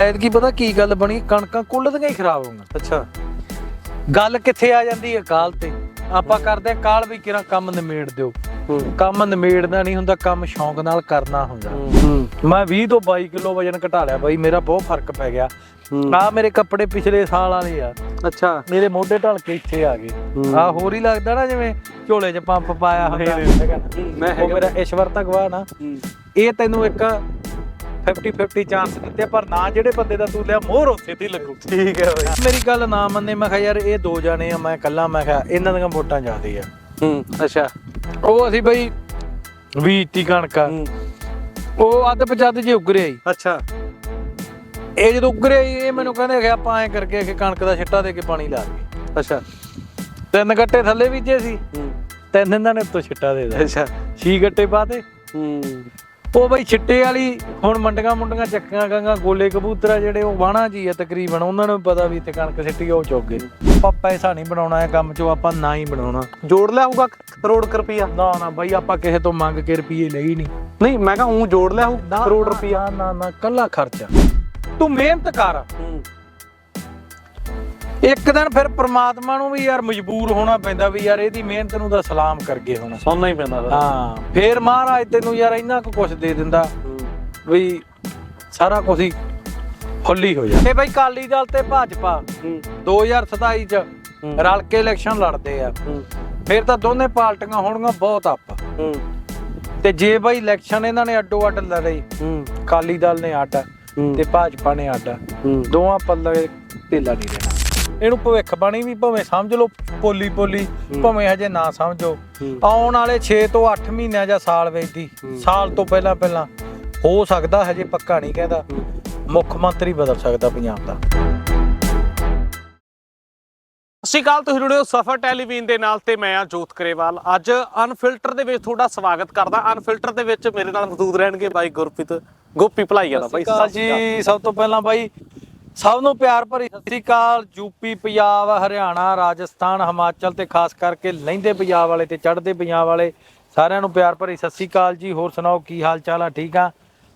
ਐਤਕੀ ਪਤਾ ਕੀ ਗੱਲ ਬਣੀ? ਕਣਕਾਂ ਕੁੱਲ ਦੀਆਂ ਹੀ ਖਰਾਬ ਹੋਈਆਂ। ਅੱਛਾ। ਗੱਲ ਕਿੱਥੇ ਆ ਜਾਂਦੀ ਹੈ? ਕਾਲ ਤੇ। ਆਪਾਂ ਕਰਦੇ ਕਾਲ ਵੀ ਕਿਰਾਂ ਕੰਮ ਨਿਮੇੜ ਦਿਓ। ਕੰਮ ਨਿਮੇੜਦਾ ਨਹੀਂ ਹੁੰਦਾ ਕੰਮ ਸ਼ੌਂਕ ਨਾਲ ਕਰਨਾ ਹੁੰਦਾ। ਮੈਂ 20 ਤੋਂ 22 ਕਿਲੋ ਵਜਨ ਘਟਾ ਲਿਆ ਬਾਈ ਮੇਰਾ ਬਹੁਤ ਫ਼ਰਕ ਪੈ ਗਿਆ। ਆ ਮੇਰੇ ਕੱਪੜੇ ਪਿਛਲੇ ਸਾਲ ਵਾਲੇ ਆ। ਅੱਛਾ। ਮੇਰੇ ਮੋਢੇ ਢਲ ਕੇ ਇੱਥੇ ਆ ਗਏ। ਆ ਹੋਰ ਹੀ ਲੱਗਦਾ ਨਾ ਜਿਵੇਂ ਝੋਲੇ 'ਚ ਪੰਪ ਪਾਇਆ ਹੁੰਦਾ। ਮੈਂ ਉਹ ਮੇਰਾ ਈਸ਼ਵਰ ਤੱਕ ਵਾ ਨਾ ਇਹ ਤੈਨੂੰ ਇੱਕ 50 50 ਚਾਂਸ ਦਿੱਤੇ ਪਰ ਨਾ ਜਿਹੜੇ ਬੰਦੇ ਦਾ ਤੂੰ ਲਿਆ ਮੋਹਰ ਉੱਥੇ ਤੇ ਹੀ ਲੱਗੂ। ਠੀਕ ਹੈ ਬਾਈ। ਮੇਰੀ ਗੱਲ ਨਾ ਮੰਨੇ ਮੈਂ ਕਿਹਾ ਯਾਰ ਇਹ ਦੋ ਜਾਣੇ ਆ ਮੈਂ ਇਕੱਲਾ ਮੈਂ ਕਿਹਾ ਇਹਨਾਂ ਦੀਆਂ ਵੋਟਾਂ ਜ਼ਿਆਦੇ ਆ। ਹੂੰ ਅੱਛਾ। ਉਹ ਅਸੀਂ ਬਈ ਵੀਤੀ ਕਣਕਾ ਉਹ ਅੱਧ ਪਚੱਧ ਜੇ ਉਗਰਿਆ ਹੀ ਅੱਛਾ। ਇਹ ਜਦੋਂ ਉਗਰਿਆ ਹੀ ਇਹ ਮੈਨੂੰ ਕਹਿੰਦੇ ਕਿ ਆਪਾਂ ਐ ਕਰਕੇ ਕਿ ਕਣਕ ਦਾ ਛਿੱਟਾ ਦੇ ਕੇ ਪਾਣੀ ਲਾ ਦਈਏ। ਅੱਛਾ। ਤਿੰਨ ਗੱਟੇ ਥੱਲੇ ਬੀਜੇ ਸੀ। ਤਿੰਨ ਇਹਨਾਂ ਨੇ ਉੱਤੋਂ ਛਿੱਟਾ ਦੇ ਦਿੱਤਾ। ਅੱਛਾ। ਛੀ ਗੱਟੇ ਪਾਤੇ ਹੂੰ। ਉਹ ਬਈ ਛਿੱਟੇ ਵਾਲੀ ਹੁਣ ਮੰਡੀਆਂ ਮੁੰਡੀਆਂ ਚੱਕੀਆਂ ਗਾਂਗਾ ਗੋਲੇ ਕਬੂਤਰ ਆ ਜਿਹੜੇ ਉਹ ਵਾਣਾ ਜੀ ਆ ਤਕਰੀਬਨ ਉਹਨਾਂ ਨੂੰ ਪਤਾ ਵੀ ਇੱਥੇ ਕਣਕ ਸਿੱਟੀ ਉਹ ਚੁੱਕ ਗਏ ਆਪਾਂ ਪੈਸਾ ਨਹੀਂ ਬਣਾਉਣਾ ਇਹ ਕੰਮ ਚੋਂ ਆਪਾਂ ਨਾ ਹੀ ਬਣਾਉਣਾ। ਜੋੜ ਲਿਆ ਹੋਊਗਾ ਕਰੋੜ ਰੁਪਈਆ? ਨਾ ਨਾ ਬਈ ਆਪਾਂ ਕਿਸੇ ਤੋਂ ਮੰਗ ਕੇ ਰੁਪਏ ਲਈ ਨਹੀਂ। ਨਹੀਂ ਮੈਂ ਕਹਾਂ ਉਹ ਜੋੜ ਲਿਆ ਹੋਊ ਕਰੋੜ ਰੁਪਈਆ। ਨਾ ਨਾ ਨਾ ਕੱਲਾ ਖਰਚਾ। ਤੂੰ ਮਿਹਨਤ ਕਰ। ਹੂੰ। ਇੱਕ ਦਿਨ ਫਿਰ ਪ੍ਰਮਾਤਮਾ ਨੂੰ ਵੀ ਯਾਰ ਮਜਬੂਰ ਹੋਣਾ ਪੈਂਦਾ ਵੀ ਯਾਰ ਇਹਦੀ ਮਿਹਨਤ ਨੂੰ ਤਾਂ ਸਲਾਮ ਕਰਗੇ ਹੁਣ। ਸੌਣਾ ਹੀ ਪੈਂਦਾ ਫਿਰ। ਹਾਂ ਫੇਰ ਮਹਾਰਾਜ ਤੈਨੂੰ ਯਾਰ ਇੰਨਾ ਕੁ ਕੁਛ ਦੇ ਦਿੰਦਾ ਵੀ ਸਾਰਾ ਕੁਝ ਹੀ ਫੁੱਲੀ ਹੋ ਜਾ ਇਹ ਬਈ ਕਾਲੀ ਦਲ ਤੇ ਭਾਜਪਾ ਹੂੰ। 2027 ਚ ਹੂੰ। ਰਲ ਕੇ ਇਲੈਕਸ਼ਨ ਲੜਦੇ ਆ। ਹੂੰ। ਫਿਰ ਤਾਂ ਦੋਨੇ ਪਾਰਟੀਆਂ ਹੋਣਗੀਆਂ ਬਹੁਤ ਆਪ ਹੂੰ। ਤੇ ਜੇ ਬਈ ਇਲੈਕਸ਼ਨ ਇਹਨਾਂ ਨੇ ਅੱਡੋ ਅੱਡ ਲੜੇ ਹੂੰ। ਕਾਲੀ ਦਲ ਨੇ ਅੱਡ ਤੇ ਭਾਜਪਾ ਨੇ ਅੱਡ ਹੂੰ। ਦੋਵਾਂ ਪੱਲੇ ਢਿੱਲਾ ਨਹੀਂ ਇਹਨੂੰ ਭਵਿੱਖ ਬਾਣੀ ਵੀ ਭਾਵੇਂ ਸਮਝ ਲਓ ਪੋਲੀ ਪੋਲੀ। ਭਾਵੇਂ ਹਜੇ ਨਾ ਸਮਝੋ। ਆਉਣ ਵਾਲੇ 6 ਤੋਂ 8 ਮਹੀਨਿਆਂ ਜਾਂ ਸਾਲ ਵਿੱਚ ਦੀ। ਸਾਲ ਤੋਂ ਪਹਿਲਾਂ ਪਹਿਲਾਂ। ਹੋ ਸਕਦਾ ਹਜੇ ਪੱਕਾ ਨਹੀਂ ਕਹਿੰਦਾ। ਮੁੱਖ ਮੰਤਰੀ ਬਦਲ ਸਕਦਾ ਪੰਜਾਬ ਦਾ। ਸਤਿ ਸ਼੍ਰੀ ਅਕਾਲ ਤੁਸੀਂ ਜੁੜੇ ਹੋ ਸਫਰ ਟੈਲੀਵਿਜ਼ਨ ਦੇ ਨਾਲ ਤੇ ਮੈਂ ਆ ਜੋਤ ਕਰੇਵਾਲ। ਅੱਜ ਅਨਫਿਲਟਰ ਦੇ ਵਿੱਚ ਤੁਹਾਡਾ ਸਵਾਗਤ ਕਰਦਾ। ਅਨਫਿਲਟਰ ਦੇ ਵਿੱਚ ਮੇਰੇ ਨਾਲ ਮੌਜੂਦ ਰਹਿਣਗੇ ਬਾਈ ਗੁਰਪ੍ਰੀਤ ਗੋਪੀ ਭਲਾਈ ਵਾਲਾ ਬਾਈ। ਸਤਿ ਸ਼੍ਰੀ ਅਕਾਲ ਜੀ। ਸਭ ਤੋਂ ਪਹਿਲਾਂ ਬਾਈ ਸਭ ਨੂੰ ਪਿਆਰ ਭਰੀ ਸਤਿ ਸ਼੍ਰੀ ਅਕਾਲ। ਯੂਪੀ ਪੰਜਾਬ ਹਰਿਆਣਾ ਰਾਜਸਥਾਨ ਹਿਮਾਚਲ ਤੇ ਖਾਸ ਕਰਕੇ ਲਹਿੰਦੇ ਪੰਜਾਬ ਵਾਲੇ ਤੇ ਚੜ੍ਹਦੇ ਪੰਜਾਬ ਵਾਲੇ ਸਾਰਿਆਂ ਨੂੰ ਪਿਆਰ ਭਰੀ ਸਤਿ ਸ਼੍ਰੀ ਅਕਾਲ ਜੀ। ਹੋਰ ਸੁਣਾਓ ਕੀ ਹਾਲ ਚਾਲ ਆ? ਠੀਕ ਆ?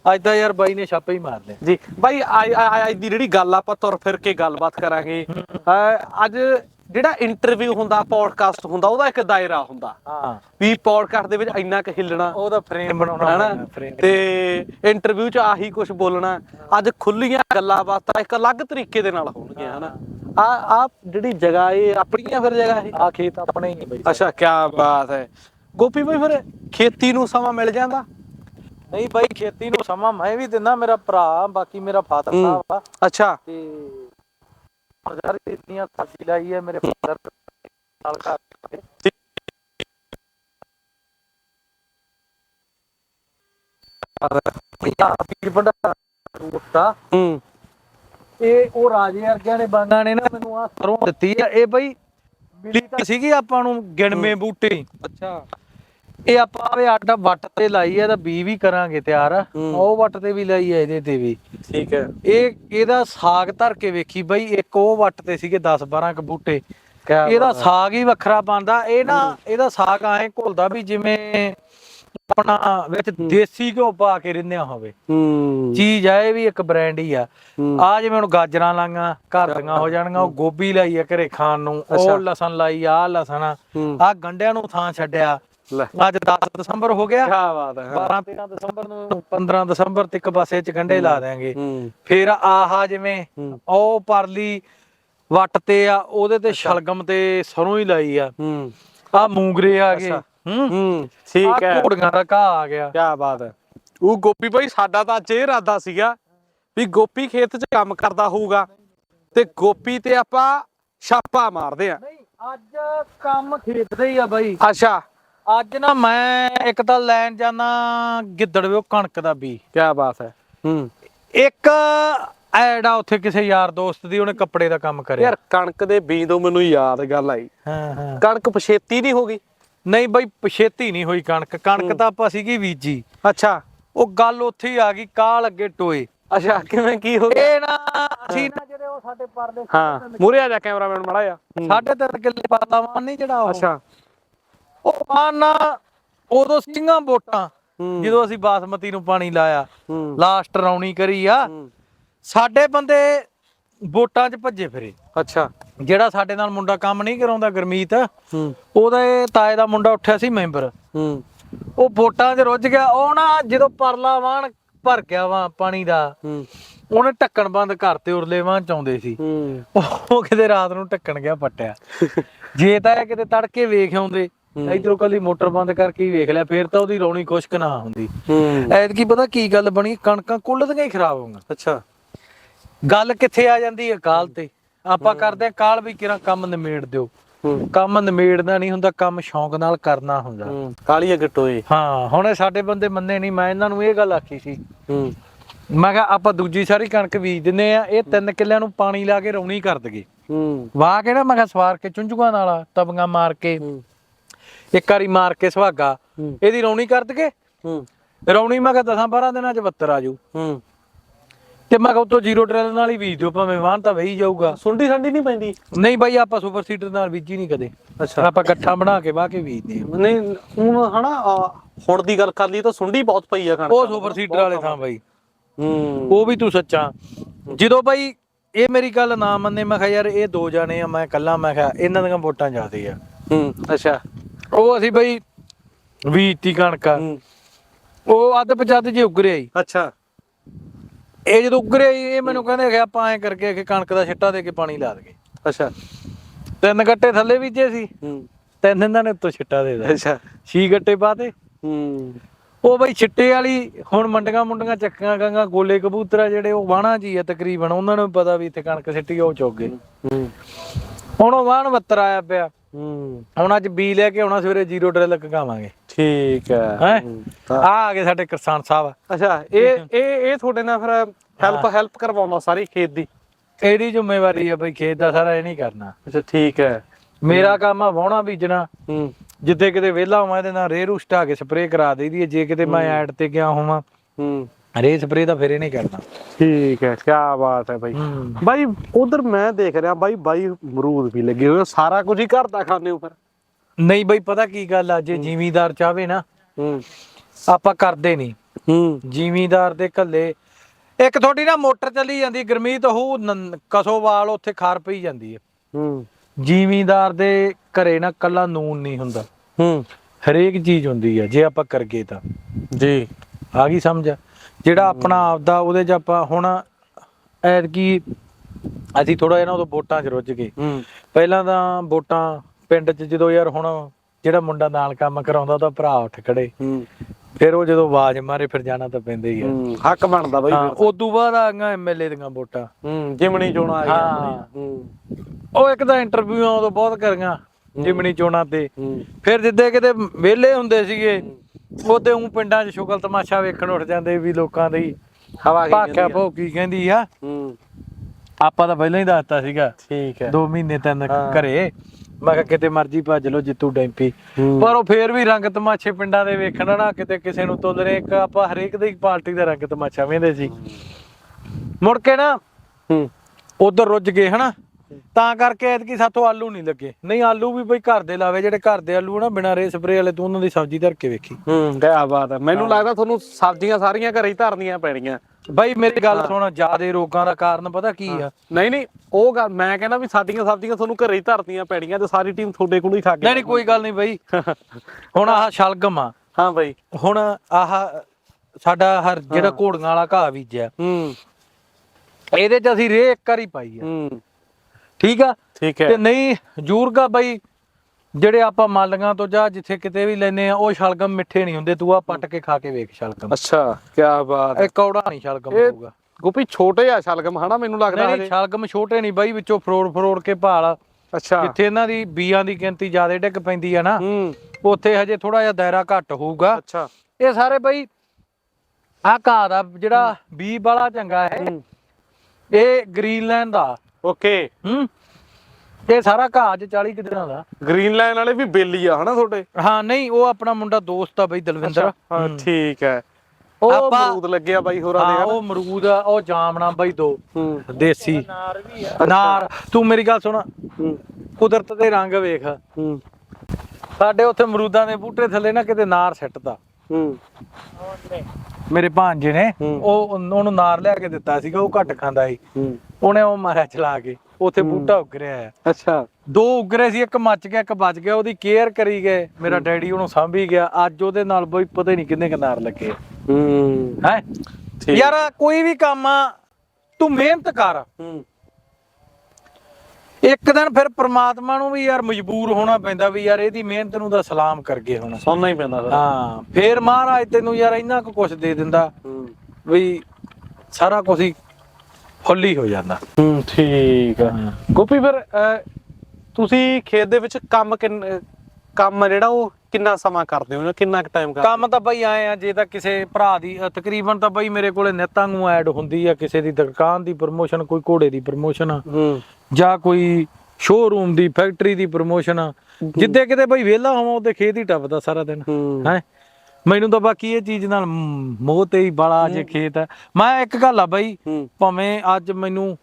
ਅੱਜ ਤਾਂ ਯਾਰ ਬਾਈ ਨੇ ਛਾਪੇ ਹੀ ਮਾਰ ਲਏ। ਜੀ ਬਾਈ ਅੱਜ- ਦੀ ਜਿਹੜੀ ਗੱਲ ਆਪਾਂ ਤੁਰ ਫਿਰ ਕੇ ਗੱਲਬਾਤ ਕਰਾਂਗੇ। ਅੱਜ ਜਿਹੜਾ ਇੰਟਰਵਿਊ ਹੁੰਦਾ ਪੋਡਕਾਸਟ ਹੁੰਦਾ ਉਹਦਾ ਇੱਕ ਦਾਇਰਾ ਹੁੰਦਾ। ਹਾਂ। ਵੀ ਪੋਡਕਾਸਟ ਦੇ ਵਿੱਚ ਇੰਨਾ ਕੁ ਹਿੱਲਣਾ ਉਹਦਾ ਫਰੇਮ ਬਣਾਉਣਾ ਹਨਾ। ਤੇ ਇੰਟਰਵਿਊ 'ਚ ਆਹੀ ਕੁਝ ਬੋਲਣਾ। ਅੱਜ ਖੁੱਲੀਆਂ ਗੱਲਾਂ ਬਾਤਾਂ ਇੱਕ ਅਲੱਗ ਤਰੀਕੇ ਦੇ ਨਾਲ ਹੋਣਗੀਆਂ ਹਨਾ? ਆ ਆ ਜਿਹੜੀ ਜਗ੍ਹਾ ਇਹ ਆਪਣੀਆਂ ਫਿਰ ਜਗ੍ਹਾ ਇਹ? ਆ ਖੇਤ ਆਪਣੇ ਹੀ ਬਾਈ। ਅੱਛਾ ਕੀ ਬਾਤ ਹੈ। ਗੋਪੀ ਭਾਈ ਫਿਰ ਖੇਤੀ ਨੂੰ ਸਮਾਂ ਮਿਲ ਜਾਂਦਾ? ਨਹੀਂ ਬਾਈ ਖੇਤੀ ਨੂੰ ਸਮਾਂ ਮੈਂ ਵੀ ਦਿੰਦਾ ਮੇਰਾ ਭਰਾ ਬਾਕੀ ਮੇਰਾ ਫਾਦਰ। ਸਾਹਿਬ ਆ। ਅੱਛਾ। ਤੇ ਹਜ਼ਾਰ ਇਤਨੀਆਂ ਸਬਜ਼ੀ ਲਾਈ ਹੈ ਮੇਰੇ ਫਾਦਰ ਨਾਲ ਘਰ ਪੀਰ ਭੰਡਾਰ ਰੂਟਾ ਹੂੰ। ਇਹ ਉਹ ਰਾਜੇ ਵਰਗਿਆਂ ਨੇ ਬਾਂਗਾ ਨੇ ਨਾ ਮੈਨੂੰ ਆ ਸਰੋਂ ਦਿੱਤੀ ਆ। ਇਹ ਬਈ ਮਿਲੀ ਤਾਂ ਸੀਗੀ ਆਪਾਂ ਨੂੰ ਗਿਣਵੇਂ ਬੂਟੇ। ਅੱਛਾ। ਇਹ ਆਪਾਂ ਆਵੇ ਆਟਾ ਵੱਟ ਤੇ ਲਾਈ ਆ ਤਾਂ ਬੀ ਵੀ ਕਰਾਂਗੇ ਤਿਆਰ। ਉਹ ਵੱਟ ਤੇ ਵੀ ਲਾਈ ਆ ਇਹਦੇ ਤੇ ਵੀ। ਠੀਕ ਹੈ। ਇਹ ਇਹਦਾ ਸਾਗ ਧਰ ਕੇ ਵੇਖੀ ਬਈ ਇੱਕ ਉਹ ਵੱਟ ਤੇ ਸੀਗੇ 10 12 ਕ ਬੂਟੇ। ਇਹਦਾ ਸਾਗ ਹੀ ਵੱਖਰਾ ਬਣਦਾ। ਇਹ ਨਾ ਇਹਦਾ ਸਾਗ ਐ ਘੁਲਦਾ ਵੀ ਜਿਵੇਂ ਆਪਣਾ ਵਿੱਚ ਦੇਸੀ ਘਿਓ ਪਾ ਕੇ ਰਿੰਨਿਆ ਹੋਵੇ। ਹੂੰ। ਚੀਜ਼ ਆ ਇਹ ਵੀ ਇੱਕ ਬ੍ਰਾਂਡ ਹੀ ਆ। ਆ ਜਿਵੇਂ ਹੁਣ ਗਾਜਰਾਂ ਲਾਈਆਂ ਘਰ ਦੀਆਂ ਹੋ ਜਾਣਗੀਆਂ ਉਹ ਗੋਭੀ ਲਾਈ ਆ ਘਰੇ ਖਾਣ ਨੂੰ। ਉਹ ਲਸਣ ਲਾਈ ਆ ਲਸਣ ਆ। ਗੰਡਿਆਂ ਨੂੰ ਥਾਂ ਛੱਡਿਆ। ਅੱਜ 10 ਦਸੰਬਰ ਹੋ ਗਿਆ। ਕੀ ਬਾਤ ਹੈ। 12 13 ਦਸੰਬਰ ਨੂੰ 15 ਦਸੰਬਰ ਤੱਕ ਪਾਸੇ ਚ ਗੰਡੇ ਲਾ ਦੇਾਂਗੇ ਫਿਰ ਆਹਾ ਜਿਵੇਂ। ਉਹ ਪਰਲੀ ਵੱਟ ਤੇ ਆ ਉਹਦੇ ਤੇ ਸ਼ਲਗਮ ਤੇ ਸਰੋਂ ਹੀ ਲਾਈ ਆ। ਹੂੰ। ਆ ਮੂੰਗਰੇ ਆ ਗਏ। ਹੂੰ। ਹੂੰ ਠੀਕ ਆਹ ਹੈ। ਘੋੜੀਆਂ ਦਾ ਘਾਹ ਆ ਗਿਆ। ਕੀ ਬਾਤ ਹੈ। ਉਹ ਗੋਪੀ ਭਾਈ ਸਾਡਾ ਤਾਂ ਅੱਜ ਇਹ ਇਰਾਦਾ ਸੀਗਾ ਵੀ ਗੋਪੀ ਖੇਤ 'ਚ ਕੰਮ ਕਰਦਾ ਹੋਊਗਾ ਤੇ ਗੋਪੀ ਤੇ ਆਪਾਂ ਛਾਪਾ ਮਾਰਦੇ ਆ। ਨਹੀਂ ਅੱਜ ਕੰਮ ਖੇਤ ਦਾ ਹੀ ਆ ਬਾਈ। ਅੱਛਾ। ਅੱਜ ਨਾ ਮੈਂ ਇੱਕ ਤਾਂ ਲੈਣ ਜਾਣਾ ਗਿੱਦੜਵੇ ਕਣਕ ਦਾ ਬੀ ਕੀ ਬਾਤ ਹੈ। ਹੂੰ। ਇੱਕ ਐਡ ਆ ਉੱਥੇ ਕਿਸੇ ਯਾਰ ਦੋਸਤ ਦੀ ਉਹਨੇ ਕੱਪੜੇ ਦਾ ਕੰਮ ਕਰਿਆ। ਯਾਰ ਕਣਕ ਦੇ ਬੀਜ ਤੋਂ ਮੈਨੂੰ ਯਾਦ ਗੱਲ ਆਈ। ਹਾਂ ਹਾਂ। ਕਣਕ ਪਛੇਤੀ ਨਹੀਂ ਹੋ ਗਈ? ਨਹੀਂ ਬਾਈ ਪਛੇਤੀ ਨਹੀਂ ਹੋਈ ਕਣਕ। ਕਣਕ ਤਾਂ ਆਪਾਂ ਸੀਗੀ ਬੀਜੀ। ਅੱਛਾ। ਉਹ ਗੱਲ ਉੱਥੇ ਹੀ ਆ ਗਈ ਕਾਲ ਅੱਗੇ ਟੋਏ। ਅੱਛਾ ਕਿਵੇਂ ਕੀ ਹੋ ਗਿਆ? ਇਹ ਨਾ ਅਸੀਂ ਨਾ ਜਿਹੜੇ ਉਹ ਸਾਡੇ ਪਰਲੇ ਹਾਂ। ਮੂਰੇ ਆ ਜਾ ਕੈਮਰਾਮੈਨ ਮੜਾ ਸਾਢੇ ਤਿੰਨ ਕਿੱਲੇ ਪਾਲਾਵਾਨ ਨਹੀਂ ਜਿਹੜਾ ਉਹ। ਅੱਛਾ। ਉਹ ਆਨਾ ਉਦੋਂ ਸਿੰਘਾਂ ਵੋਟਾਂ। ਜਦੋਂ ਅਸੀਂ ਬਾਸਮਤੀ ਨੂੰ ਪਾਣੀ ਲਾਇਆ ਲਾਸਟ ਰੌਣੀ ਕਰੀ ਆ। ਸਾਡੇ ਬੰਦੇ ਵੋਟਾਂ 'ਚ ਭੱਜੇ ਫਿਰੇ। ਅੱਛਾ। ਜਿਹੜਾ ਸਾਡੇ ਨਾਲ ਮੁੰਡਾ ਕੰਮ ਨਹੀਂ ਕਰਾਉਂਦਾ ਗਰਮੀਤ ਉਹਦਾ ਇਹ ਤਾਏ ਦਾ ਮੁੰਡਾ ਉੱਠਿਆ ਸੀ ਮੈਂਬਰ। ਉਹ ਵੋਟਾਂ 'ਚ ਰੁੱਝ ਗਿਆ। ਉਹ ਨਾ ਜਦੋਂ ਪਰਲਾ ਵਾਹਣ ਭਰ ਗਿਆ ਵਾ ਪਾਣੀ ਦਾ ਉਹਨੇ ਢੱਕਣ ਬੰਦ ਕਰਤੇ ਉਰਲੇ ਵਾਹਣ ਚ ਆਉਂਦੇ ਸੀ। ਉਹ ਕਿਤੇ ਰਾਤ ਨੂੰ ਢੱਕਣ ਗਿਆ ਪੱਟਿਆ। ਜੇ ਤਾਂ ਇਹ ਕਿਤੇ ਤੜਕੇ ਵੇਖ ਆਉਂਦੇ। ਇਧਰੋਂ ਕੱਲੀ ਮੋਟਰ ਬੰਦ ਕਰਕੇ ਹੀ ਵੇਖ ਲਿਆ ਫੇਰ ਤਾਂ ਉਹਦੀ ਰੌਣੀ ਕੁਛ ਨਾ ਹੁੰਦੀ। ਐਤਕੀ ਪਤਾ ਕੀ ਗੱਲ ਬਣੀ ਕਣਕਾਂ ਕੁੱਲਦੀਆਂ ਹੀ ਖਰਾਬ ਹੋਈਆਂ। ਅੱਛਾ। ਗੱਲ ਕਿੱਥੇ ਆ ਜਾਂਦੀ ਹੈ ਕਾਲ ਤੇ? ਆਪਾਂ ਕਰਦੇ ਆ ਕਾਲ ਵੀ ਕਿਰਾਂ ਕੰਮ ਨਿਮੇੜ ਦਿਓ। ਕੰਮ ਨਿਮੇੜਦਾ ਨਹੀਂ ਹੁੰਦਾ ਕੰਮ ਸ਼ੌਂਕ ਨਾਲ ਕਰਨਾ ਹੁੰਦਾ। ਕਾਲੀਆ ਗਟੋਏ ਹਾਂ ਹੁਣ ਸਾਡੇ ਬੰਦੇ ਮੰਨੇ ਨਹੀਂ ਮੈਂ ਇਹਨਾਂ ਨੂੰ ਇਹ ਗੱਲ ਆਖੀ ਸੀ। ਮੈਂ ਕਿਹਾ ਆਪਾਂ ਦੂਜੀ ਸਾਰੀ ਕਣਕ ਬੀਜ ਦਿੰਨੇ ਆ ਇਹ ਤਿੰਨ ਕਿੱਲਿਆਂ ਨੂੰ ਪਾਣੀ ਲਾ ਕੇ ਰੌਣੀ ਕਰ ਦਗੇ ਵਾਹ ਕੇ ਨਾ ਮੈਂ ਕਿਹਾ ਸਵਾਰ ਕੇ ਚੁੰਝੂਆਂ ਨਾਲ ਤਬੀਆਂ ਮਾਰ ਕੇ। ਇੱਕ ਵਾਰੀ ਮਾਰ ਕੇ ਸੁਹਾਗਾ। ਹੂੰ। ਇਹਦੀ ਰੌਣੀ ਕਰ ਦਗੇ ਹੂੰ। ਰੌਣੀ ਮੈਂ ਕਿਹਾ 10 12 ਦਿਨਾਂ ਚ 72 ਆ ਜਾਊ ਹੂੰ। ਤੇ ਮੈਂ ਕਿਹਾ ਉਤੋਂ ਜ਼ੀਰੋ ਟ੍ਰੇਲ ਨਾਲ ਹੀ ਬੀਜ ਦਿਓ ਭਾਵੇਂ ਵਾਹਨ ਤਾਂ ਵਹੀ ਜਾਊਗਾ। ਸੁੰਡੀ ਸੰਡੀ ਨਹੀਂ ਪੈਂਦੀ? ਨਹੀਂ ਬਾਈ ਆਪਾਂ ਸੁਪਰ ਸੀਡਰ ਨਾਲ ਬੀਜੀ ਨਹੀਂ ਕਦੇ। ਅੱਛਾ। ਆਪਾਂ ਇਕੱਠਾ ਬਣਾ ਕੇ ਵਾਹ ਕੇ ਬੀਜਦੇ ਆ ਨਹੀਂ ਹੁਣ ਹਨਾ ਆਹ, ਹੁਣ ਦੀ ਗੱਲ ਕਰ ਲਈ ਤਾਂ ਸੁੰਡੀ ਬਹੁਤ ਪਈ ਆ ਕਣਕ ਉਹ ਸੁਪਰ ਸੀਡਰ ਵਾਲੇ ਥਾਂ ਬਾਈ। ਹੂੰ। ਉਹ ਵੀ ਤੂੰ ਸੱਚਾ। ਜਦੋਂ ਬਾਈ ਇਹ ਮੇਰੀ ਗੱਲ ਨਾ ਮੰਨੇ ਮੈਂ ਕਿਹਾ ਯਾਰ ਇਹ ਦੋ ਜਾਣੇ ਆ ਮੈਂ ਇਕੱਲਾ ਮੈਂ ਕਿਹਾ ਇਹਨਾਂ ਦੀਆਂ ਵੋਟਾਂ ਜ਼ਿਆਦੇ ਆ। ਹੂੰ। ਅੱਛਾ। ਉਹ ਅਸੀਂ ਬਈ ਵੀਤੀ ਕਣਕਾ ਹੂੰ। ਉਹ ਅੱਧ ਪਚੱਧ ਜੇ ਉਗਰਿਆ ਹੀ ਅੱਛਾ। ਇਹ ਜਦੋਂ ਉਗਰਿਆ ਹੀ ਇਹ ਮੈਨੂੰ ਕਹਿੰਦੇ ਕਿ ਆਪਾਂ ਐ ਕਰਕੇ ਕਿ ਕਣਕ ਦਾ ਛਿੱਟਾ ਦੇ ਕੇ ਪਾਣੀ ਲਾ ਦਗੇ ਅੱਛਾ। ਤਿੰਨ ਗੱਟੇ ਥੱਲੇ ਬੀਜੇ ਸੀ। ਹੂੰ। ਤਿੰਨ ਇਹਨਾਂ ਨੇ ਉੱਤੋਂ ਛਿੱਟਾ ਦੇ ਦਿੱਤਾ। ਅੱਛਾ। ਛੀ ਗੱਟੇ ਪਾਤੇ ਹੂੰ। ਉਹ ਬਈ ਛਿੱਟੇ ਵਾਲੀ ਹੁਣ ਮੰਡੀਆਂ ਮੁੰਡੀਆਂ ਚੱਕੀਆਂ ਗੰਗਾ ਗੋਲੇ ਕਬੂਤਰਾ ਜਿਹੜੇ ਉਹ ਵਾਣਾ ਜੀ ਆ ਤਕਰੀਬਨ ਉਹਨਾਂ ਨੂੰ ਵੀ ਪਤਾ ਵੀ ਇੱਥੇ ਕਣਕ ਸਿੱਟੀ ਆ, ਉਹ ਗਏ। ਹੂੰ। ਹੁਣ ਉਹ ਵਾਹਣ 72 ਆਇਆ ਪਿਆ। ਹੂੰ। ਹੁਣ ਅੱਜ ਬੀ ਲੈ ਕੇ ਆਉਣਾ ਸਵੇਰੇ ਜ਼ੀਰੋ ਡਰਿਲ ਕਗਾਵਾਂਗੇ ਠੀਕ ਹੈ। ਆ ਆ ਗਏ ਸਾਡੇ ਕਿਸਾਨ ਸਾਹਿਬ। ਅੱਛਾ ਇਹ ਇਹ ਇਹ ਤੁਹਾਡੇ ਨਾਲ ਫਿਰ ਹੈਲਪ ਹੈਲਪ ਕਰਵਾਉਂਦਾ ਸਾਰੀ ਖੇਤ ਦੀ? ਇਹਦੀ ਜ਼ਿੰਮੇਵਾਰੀ ਆ ਬਈ ਖੇਤ ਦਾ ਸਾਰਾ ਇਹ ਨਹੀਂ ਕਰਨਾ। ਅੱਛਾ ਠੀਕ ਹੈ। ਮੇਰਾ ਕੰਮ ਆ ਵਾਹੁਣਾ ਬੀਜਣਾ। ਹੂੰ। ਜਿੱਦੇ ਕਿਤੇ ਵਿਹਲਾ ਹੋਵਾਂ ਇਹਦੇ ਨਾਲ ਰੇ ਰੂਸਟਾ ਕੇ ਸਪਰੇਅ ਕਰਾ ਦੇਈਦੀ ਜੇ ਕਿਤੇ ਮੈਂ ਐਡ ਤੇ ਗਿਆ ਹੋਵਾਂ। ਹੂੰ। ਰੇ ਸਪਰੇਅ ਤਾਂ ਫਿਰ ਇਹ ਨਹੀਂ ਕਰਨਾ। ਠੀਕ ਹੈ ਕੀ ਬਾਤ ਹੈ ਬਾਈ। ਹੂੰ। ਬਾਈ ਉਧਰ ਮੈਂ ਦੇਖ ਰਿਹਾ ਬਾਈ ਬਾਈ ਅਮਰੂਦ ਵੀ ਲੱਗੇ ਹੋਏ ਸਾਰਾ ਕੁਝ ਹੀ ਘਰ ਦਾ ਖਾਣੇ ਹੋ ਫਿਰ? ਨਹੀਂ ਬਈ ਪਤਾ ਕੀ ਗੱਲ ਆ ਜੇ ਜ਼ਿਮੀਦਾਰ ਚਾਵੇ ਨਾ ਹੂੰ। ਆਪਾਂ ਕਰਦੇ ਨਹੀਂ। ਹੂੰ। ਜ਼ਿਮੀਦਾਰ ਦੇ ਕੱਲੇ ਇੱਕ ਤੁਹਾਡੀ ਨਾ ਮੋਟਰ ਚੱਲੀ ਜਾਂਦੀ ਗਰਮੀਤ ਉਹ ਨੰ- ਕਸੋਵਾਲ ਉੱਥੇ ਖਾਰ ਪਈ ਜਾਂਦੀ ਹੈ ਹੂੰ। ਜ਼ਿਮੀਦਾਰ ਦੇ ਘਰੇ ਨਾ ਕੱਲਾ ਨੂਨ ਨਹੀਂ ਹੁੰਦਾ। ਹੂੰ। ਹਰੇਕ ਚੀਜ਼ ਹੁੰਦੀ ਆ ਜੇ ਆਪਾਂ ਕਰਗੇ ਤਾਂ। ਜੀ। ਆ ਗਈ ਸਮਝ? ਜਿਹੜਾ ਆਪਣਾ ਆਪਦਾ ਉਹਦੇ 'ਚ ਆਪਾਂ ਹੁਣ ਐਤਕੀ ਅਸੀਂ ਥੋੜਾ ਜਿਹਾ ਨਾ ਉਦੋਂ ਵੋਟਾਂ 'ਚ ਰੁੱਝ ਗਏ। ਪਹਿਲਾਂ ਤਾਂ ਵੋਟਾਂ ਪਿੰਡ 'ਚ ਜਦੋਂ ਯਾਰ ਹੁਣ ਜਿਹੜਾ ਮੁੰਡਾ ਨਾਲ ਕੰਮ ਕਰਾਉਂਦਾ ਉਹਦਾ ਭਰਾ ਉੱਠ ਖੜੇ। ਫਿਰ ਉਹ ਜਦੋਂ ਆਵਾਜ਼ ਮਾਰੇ ਫਿਰ ਜਾਣਾ ਤਾਂ ਪੈਂਦਾ ਹੀ ਆ। ਹੱਕ ਬਣਦਾ ਬਾਈ ਹਾਂ। ਉਦੋਂ ਬਾਅਦ ਆ ਗਈਆਂ ਐਮਐਲਏ ਦੀਆਂ ਵੋਟਾਂ। ਹੂੰ ਜਿਮਣੀ ਚੋਣਾ ਆ। ਗਿਆ ਹੂੰ। ਉਹ ਇੱਕ ਤਾਂ ਇੰਟਰਵਿਊਆਂ ਉਦੋਂ ਬਹੁਤ ਕਰੀਆਂ ਜਿਮਣੀ ਚੋਣਾਂ ਤੇ। ਫਿਰ ਜਿੱਦੇ ਕਿਤੇ ਵਿਹਲੇ ਹੁੰਦੇ ਸੀਗੇ ਉਹਦੇ ਉਹ ਪਿੰਡਾਂ 'ਚ ਸ਼ੁਗਲ ਤਮਾਸ਼ਾ ਵੇਖਣ ਉੱਠ ਜਾਂਦੇ ਵੀ ਲੋਕਾਂ ਦੀ ਹਵਾ ਕੀ ਭਾਖਿਆ ਆ? ਭੌਕੀ ਕਹਿੰਦੀ ਆ। ਹੂੰ। ਆਪਾਂ ਤਾਂ ਪਹਿਲਾਂ ਹੀ ਦੱਸਤਾ ਸੀਗਾ। ਠੀਕ ਹੈ। 2 ਮਹੀਨੇ ਤਿੰਨ। ਘਰੇ। ਮੈਂ ਕਿਹਾ ਕਿਤੇ ਮਰਜ਼ੀ ਭੱਜ ਲੋ ਜਿੱਤੂ ਡੈਂਪੀ। ਪਰ ਉਹ ਫੇਰ ਵੀ ਰੰਗ ਤਮਾਸ਼ੇ ਪਿੰਡਾਂ ਦੇ ਵੇਖਣ ਨਾ ਕਿਤੇ ਕਿਸੇ ਨੂੰ ਤੁੱਲ ਰਹੇ ਇੱਕ ਆਪਾਂ ਹਰੇਕ ਦੀ ਪਾਰਟੀ ਦਾ ਰੰਗ ਤਮਾਸ਼ਾ ਵੇਂਦੇ ਸੀ। ਮੁੜ ਕੇ ਨਾ ਹੂੰ। ਉਧਰ ਰੁੱਝ ਗਏ ਹਨਾ। ਤਾਂ ਕਰਕੇ ਐਤਕੀ ਸਾਥੋਂ ਆਲੂ ਨਹੀਂ ਲੱਗੇ। ਨਹੀਂ ਆਲੂ ਵੀ ਬਈ ਘਰ ਦੇ ਲਾਵੇ ਜਿਹੜੇ ਘਰ ਦੇ ਆਲੂ ਨਾ ਬਿਨਾਂ ਰੇ ਸਪਰੇ ਵਾਲੇ ਤੂੰ ਉਹਨਾਂ ਦੀ ਸਬਜ਼ੀ ਧਰ ਕੇ ਵੇਖੀ। ਹੂੰ ਕਿਆ ਬਾਤ ਹੈ ਮੈਨੂੰ ਲੱਗਦਾ ਤੁਹਾਨੂੰ ਸਬਜ਼ੀਆਂ ਸਾਰੀਆਂ ਘਰੇ ਹੀ ਧਰਨੀਆਂ ਪੈਣੀਆਂ। ਬਾਈ ਮੇਰੀ ਗੱਲ ਸੁਣ ਜਿਆਦੇ ਰੋਗਾਂ ਦਾ ਕਾਰਨ ਪਤਾ ਕੀ ਆ? ਨਹੀਂ ਨਹੀਂ ਉਹ ਗੱਲ ਮੈਂ ਕਹਿੰਦਾ ਵੀ ਸਾਡੀਆਂ ਸਬਜ਼ੀਆਂ ਤੁਹਾਨੂੰ ਘਰੇ ਹੀ ਧਰਨੀਆਂ ਪੈਣੀਆਂ ਤੇ ਸਾਰੀ ਟੀਮ ਤੁਹਾਡੇ ਕੋਲ ਹੀ ਖਾ ਕੇ ਨਹੀਂ ਨਹੀਂ ਕੋਈ ਗੱਲ ਨਹੀਂ ਬਾਈ। ਹੁਣ ਆਹ ਸ਼ਲਗਮ ਆ। ਹਾਂ ਬਾਈ। ਹੁਣ ਆਹ ਸਾਡਾ ਹਰ ਜਿਹੜਾ ਘੋੜੀਆਂ ਵਾਲਾ ਘਾਹ ਬੀਜਿਆ। ਹੂੰ। ਇਹਦੇ ਚ ਅਸੀਂ ਰੇ ਇੱਕ ਵਾਰੀ ਪਾਈ ਆ। ਹੂੰ। ਠੀਕ ਆ? ਠੀਕ ਤੇ ਹੈ ਨਹੀਂ ਜੂਰਗਾ ਬਾਈ ਜਿਹੜੇ ਆਪਾਂ ਮਾਲੀਆਂ ਤੋਂ ਜਾਂ ਜਿੱਥੇ ਕਿਤੇ ਵੀ ਲੈਨੇ ਆ ਉਹ ਸ਼ਲਗਮ ਮਿੱਠੇ ਨਹੀਂ ਹੁੰਦੇ ਤੂੰ ਆ ਪੱਟ ਕੇ ਖਾ ਕੇ ਵੇਖ ਸ਼ਲਗਮ। ਅੱਛਾ ਕੀ ਬਾਤ ਇਹ ਕੌੜਾ ਨਹੀਂ ਸ਼ਲਗਮ ਹੋਊਗਾ। ਗੋਪੀ ਛੋਟੇ ਆ ਸ਼ਲਗਮ ਹਨਾ ਮੈਨੂੰ ਲੱਗਦਾ ਨਹੀਂ ਸ਼ਲਗਮ ਛੋਟੇ ਨਹੀਂ ਬਾਈ ਵਿੱਚੋਂ ਫਰੋੜ ਫਰੋੜ ਕੇ ਭਾਲ। ਅੱਛਾ। ਜਿੱਥੇ ਇਹਨਾਂ ਦੀ ਬੀਆਂ ਦੀ ਗਿਣਤੀ ਜ਼ਿਆਦਾ ਡਿੱਗ ਪੈਂਦੀ ਆ ਨਾ ਹੂੰ। ਉੱਥੇ ਹਜੇ ਥੋੜਾ ਜਿਹਾ ਦਾਇਰਾ ਘੱਟ ਹੋਊਗਾ। ਅੱਛਾ। ਇਹ ਸਾਰੇ ਬਾਈ ਆ ਘਾਹ ਦਾ ਜਿਹੜਾ ਬੀ ਵਾਲਾ ਚੰਗਾ ਹੂੰ। ਇਹ ਗ੍ਰੀਨਲੈਂਡ ਦਾ। ਓਕੇ। ਹੂੰ। ਇਹ ਸਾਰਾ ਘਾਹ ਚ 40 ਕੁ ਦਿਨਾਂ ਦਾ। ਗ੍ਰੀਨਲੈਂਡ ਵਾਲੇ ਵੀ ਬੇਲੀ ਆ ਹਨਾ ਤੁਹਾਡੇ? ਹਾਂ ਨਹੀਂ ਉਹ ਆਪਣਾ ਮੁੰਡਾ ਦੋਸਤ ਆ ਬਈ ਦਲਵਿੰਦਰ। ਹਾਂ ਹੂੰ। ਠੀਕ ਹੈ। ਉਹ ਅਮਰੂਦ ਲੱਗਿਆ ਬਾਈ ਹੋਰਾਂ ਹਾਂ ਦੇ ਹਨਾ? ਉਹ ਅਮਰੂਦ ਆ ਉਹ ਜਾਮਣਾ ਬਾਈ ਦੋ। ਹੂੰ। ਦੇਸੀ। ਨਾਰ ਤੂੰ ਮੇਰੀ ਗੱਲ ਸੁਣ। ਹੂੰ। ਕੁਦਰਤ ਦੇ ਰੰਗ ਵੇਖ। ਹੂੰ। ਸਾਡੇ ਉੱਥੇ ਅਮਰੂਦਾਂ ਦੇ ਬੂਟੇ ਥੱਲੇ ਨਾ ਕਿਤੇ ਨਾਰ ਸਿੱਟਦਾ। ਹੂੰ। ਮੇਰੇ ਭਾਂਜੇ ਨੇ। ਉਹ ਉਹਨੂੰ ਨਾਰ ਲਿਆ ਕੇ ਦਿੱਤਾ ਸੀਗਾ ਉਹ ਘੱਟ ਖਾਂਦਾ ਸੀ। ਉਹਨੇ ਉਹ ਮਾਰਿਆ ਚਲਾ ਕੇ ਉੱਥੇ ਬੂਟਾ ਉਗਰਿਆ ਹੈ ਅੱਛਾ। ਦੋ ਉਗਰੇ ਸੀ ਇੱਕ ਮੱਚ ਗਿਆ ਇੱਕ ਬਚ ਗਿਆ ਉਹਦੀ ਕੇਅਰ ਕਰੀ ਗਏ। ਮੇਰਾ ਡੈਡੀ ਉਹਨੂੰ ਸਾਂਭੀ ਗਿਆ। ਅੱਜ ਉਹਦੇ ਨਾਲ ਬਈ ਪਤਾ ਹੀ ਨਹੀਂ ਕਿੰਨੇ ਕਿਨਾਰ ਲੱਗੇ। ਹੂੰ। ਹੈ। ਯਾਰ ਕੋਈ ਵੀ ਕੰਮ ਆ ਤੂੰ ਮਿਹਨਤ ਕਰ। ਹੂੰ। ਇੱਕ ਦਿਨ ਫਿਰ ਪ੍ਰਮਾਤਮਾ ਨੂੰ ਵੀ ਯਾਰ ਮਜਬੂਰ ਹੋਣਾ ਪੈਂਦਾ ਵੀ ਯਾਰ ਇਹਦੀ ਮਿਹਨਤ ਨੂੰ ਤਾਂ ਸਲਾਮ ਕਰਗੇ ਹੁਣ। ਸੌਣਾ ਹੀ ਪੈਂਦਾ ਫਿਰ ਹਾਂ ਫੇਰ ਮਹਾਰਾਜ ਤੈਨੂੰ ਯਾਰ ਇੰਨਾ ਕੁ ਕੁਛ ਦੇ ਦਿੰਦਾ ਵੀ ਸਾਰਾ ਕੁਝ ਹੀ ਫੁੱਲ ਹੀ ਜਾਂਦਾ। ਹੂੰ ਠੀਕ ਆ। ਗੋਪੀ ਫਿਰ ਅਹ, ਤੁਸੀਂ ਖੇਤ ਦੇ ਵਿੱਚ ਕੰਮ ਕਿੰਨ ਕੰਮ ਆ ਜਿਹੜਾ ਉਹ ਕਿੰਨਾ ਸਮਾਂ ਕਰਦੇ ਹੋ ਕਿੰਨਾ ਕੁ ਟਾਈਮ ਕਰਦੇ ਕੰਮ ਤਾਂ ਬਈ ਆਏ ਆ ਜੇ ਤਾਂ ਕਿਸੇ ਭਰਾ ਦੀ ਅ, ਤਕਰੀਬਨ ਤਾਂ ਬਈ ਮੇਰੇ ਕੋਲੇ ਨਿਤਾਂ ਨੂੰ ਐਡ ਹੁੰਦੀ ਆ ਕਿਸੇ ਦੀ ਦੁਕਾਨ ਦੀ ਪ੍ਰਮੋਸ਼ਨ ਕੋਈ ਘੋੜੇ ਦੀ ਪ੍ਰਮੋਸ਼ਨ ਹੂੰ। ਜਾਂ ਕੋਈ ਸ਼ੋਰੂਮ ਦੀ ਫੈਕਟਰੀ ਦੀ ਪ੍ਰਮੋਸ਼ਨ ਜਿੱਦੇ ਕਿਤੇ ਬਈ ਵਿਹਲਾ ਹੋਵਾਂ ਉਹਦੇ ਖੇਤ ਹੀ ਟੱਪਦਾ ਸਾਰਾ ਦਿਨ। ਹੂੰ। ਹੈ? ਮੈਨੂੰ ਤਾਂ ਬਾਕੀ ਇਹ ਚੀਜ਼ ਨਾਲ ਮ, ਮੋਹ ਤੇ ਹੀ ਬਾਲਾ ਜੇ ਖੇਤ ਹੈ ਮੈਂ ਇੱਕ ਗੱਲ ਆ ਬਈ ਹੂੰ। ਭਾਵੇਂ ਅੱਜ ਮੈਨੂੰ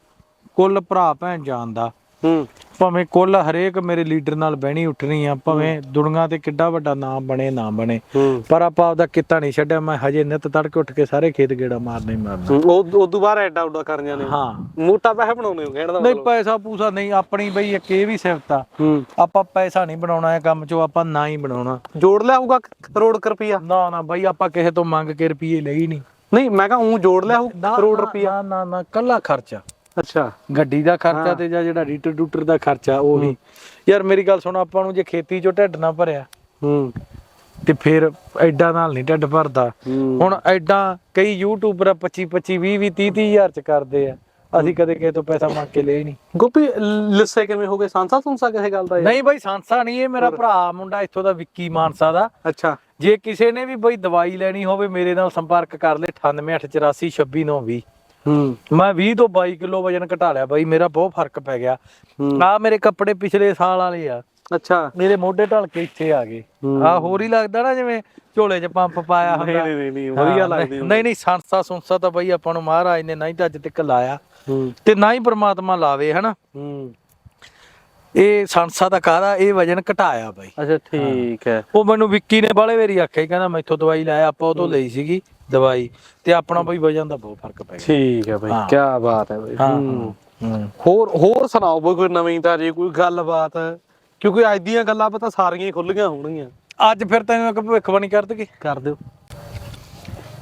ਕੁੱਲ ਭਰਾ ਭੈਣ ਜਾਣਦਾ ਹੂੰ। ਭਾਵੇਂ ਕੁੱਲ ਹਰੇਕ ਮੇਰੇ ਲੀਡਰ ਨਾਲ ਬਹਿਣੀ ਉੱਠਣੀ ਆ ਭਾਵੇਂ ਦੁਨੀਆ ਤੇ ਕਿੱਡਾ ਵੱਡਾ ਨਾਮ ਬਣੇ ਨਾ ਬਣੇ। ਹੂੰ। ਪਰ ਆਪਾਂ ਆਪਦਾ ਕਿੱਤਾ ਨਹੀਂ ਛੱਡਿਆ ਮੈਂ ਹਜੇ ਨਿਤ ਤੜਕੇ ਉੱਠ ਕੇ ਸਾਰੇ ਖੇਤ ਗੇੜਾ ਮਾਰਨਾ ਹੀ ਮਾਰਨਾ। ਉਹ ਉਦੋਂ ਬਾਅਦ ਐਡਾ ਉੱਡਾ ਕਰ ਜਾਂਦੇ ਹੋ? ਹਾਂ। ਮੋਟਾ ਪੈਸਾ ਬਣਾਉਂਦੇ ਹੋ ਕਹਿਣ ਦਾ ਨਹੀਂ ਪੈਸਾ ਪੂਸਾ ਨਹੀਂ ਆਪਣੀ ਬਈ ਇੱਕ ਇਹ ਵੀ ਸਿਫਤ ਆ। ਹੂੰ। ਆਪਾਂ ਪੈਸਾ ਨਹੀਂ ਬਣਾਉਣਾ ਇਹ ਕੰਮ ਚੋਂ ਆਪਾਂ ਨਾ ਹੀ ਬਣਾਉਣਾ। ਜੋੜ ਲਿਆ ਹੋਊਗਾ ਕਰੋੜ ਰੁਪਈਆ? ਨਾ ਨਾ ਬਈ ਆਪਾਂ ਕਿਸੇ ਤੋਂ ਮੰਗ ਕੇ ਰੁਪਏ ਲਈ ਨਹੀਂ। ਨਹੀਂ ਮੈਂ ਕਹਾਂ ਉਹ ਜੋੜ ਲਿਆ ਹੋਊ ਕਰੋੜ ਰੁਪਈਆ? ਨਾ ਨਾ ਨਾ ਕੱਲਾ ਖਰਚਾ। ਅੱਛਾ। ਗੱਡੀ ਦਾ ਖਰਚਾ। ਤੇ ਜਾਂ ਜਿਹੜਾ ਰੀਟਰ ਡੂਟਰ ਦਾ ਖਰਚਾ ਉਹ ਯਾਰ ਮੇਰੀ ਗੱਲ ਸੁਣ ਆਪਾਂ ਨੂੰ ਜੇ ਖੇਤੀ ਚੋਂ ਢਿੱਡ ਨਾ ਭਰਿਆ ਹੂੰ। ਤੇ ਫਿਰ ਐਡਾ ਨਾਲ ਨਹੀਂ ਢਿੱਡ ਭਰਦਾ। ਹੁਣ ਐਡਾ ਕਈ ਯੂਟਿਊਬਰ 25 25 20 20 30 30 ਹਜ਼ਾਰ ਚ ਕਰਦੇ ਆ। ਅਸੀਂ ਕਦੇ ਕਿਸੇ ਤੋਂ ਪੈਸਾ ਮੰਗ ਕੇ ਲਏ ਨਹੀਂ। ਗੋਪੀ ਲਿੱਸੇ ਕਿਵੇਂ ਹੋ ਗਏ? ਸੰਸਾ ਸੁਨਸਾ ਕਿਸੇ ਗੱਲ ਦਾ? ਨਹੀਂ ਬਈ ਸੰਸਾ ਨਹੀਂ ਇਹ ਮੇਰਾ ਭਰਾ ਮੁੰਡਾ ਇੱਥੋਂ ਦਾ ਵਿੱਕੀ ਮਾਨਸਾ ਦਾ। ਅੱਛਾ। ਜੇ ਕਿਸੇ ਨੇ ਵੀ ਬਈ ਦਵਾਈ ਲੈਣੀ ਹੋਵੇ ਮੇਰੇ ਨਾਲ ਸੰਪਰਕ ਕਰ ਲੈ 9884862920 ਹੂੰ। ਮੈਂ 20 ਤੋਂ 22 ਕਿਲੋ ਵਜਨ ਘਟਾ ਲਿਆ ਬਾਈ ਮੇਰਾ ਬਹੁਤ ਫ਼ਰਕ ਪੈ ਗਿਆ। ਆ ਮੇਰੇ ਕੱਪੜੇ ਪਿਛਲੇ ਸਾਲ ਵਾਲੇ ਆ। ਅੱਛਾ। ਮੇਰੇ ਮੋਢੇ ਢਲ ਕੇ ਇੱਥੇ ਆ ਗਏ। ਆ ਹੋਰ ਹੀ ਲੱਗਦਾ ਨਾ ਜਿਵੇਂ ਝੋਲੇ 'ਚ ਪੰਪ ਪਾਇਆ ਨਹੀਂ ਹੁੰਦਾ। ਨਹੀਂ ਨਹੀਂ, ਨਹੀਂ ਵਧੀਆ ਲੱਗਦੀ ਨਹੀਂ- ਨਹੀਂ ਨਹੀਂ ਸੰਸਾ ਸੁੰਸਾ ਤਾਂ ਬਈ ਆਪਾਂ ਨੂੰ ਮਹਾਰਾਜ ਨੇ ਨਾ ਹੀ ਤਾਂ ਅੱਜ ਤੱਕ ਲਾਇਆ। ਤੇ ਨਾ ਹੀ ਪ੍ਰਮਾਤਮਾ ਲਾਵੇ ਹਨਾ? ਇਹ ਸੰਸਾ ਦਾ ਕਾਹਦਾ ਇਹ ਵਜਨ ਘਟਾਇਆ ਬਾਈ। ਅੱਛਾ ਠੀਕ ਹੈ। ਉਹ ਮੈਨੂੰ ਵਿੱਕੀ ਨੇ ਬਾਲੇ ਵਾਰੀ ਆਖਿਆ ਕਹਿੰਦਾ ਮੈਥੋਂ ਦਵਾਈ ਲਾਇਆ ਆਪਾਂ ਉਹ ਤੋਂ ਲਈ ਸੀਗੀ। ਦਵਾਈ ਤੇ ਆਪਣਾ ਬਈ ਵਜਨ ਦਾ ਬਹੁਤ ਫ਼ਰਕ ਪੈ ਗਿਆ। ਠੀਕ ਹੈ ਬਈ ਹਾਂ। ਕੀ ਬਾਤ ਹੈ ਬਈ। ਹਾਂ ਹੂੰ। ਹੂੰ ਹੋਰ ਹੋਰ ਸੁਣਾਓ ਬਈ ਕੋਈ ਨਵੀਂ ਤਾਜੀ ਕੋਈ ਗੱਲਬਾਤ? ਕਿਉਂਕਿ ਅੱਜ ਦੀਆਂ ਗੱਲਾਂ ਪਤਾ ਸਾਰੀਆਂ ਹੀ ਖੁੱਲੀਆਂ ਹੋਣਗੀਆਂ। ਅੱਜ ਫਿਰ ਤੈਨੂੰ ਇੱਕ ਭਵਿੱਖਬਾਣੀ ਕਰ ਦਈਏ? ਕਰ ਦਿਓ।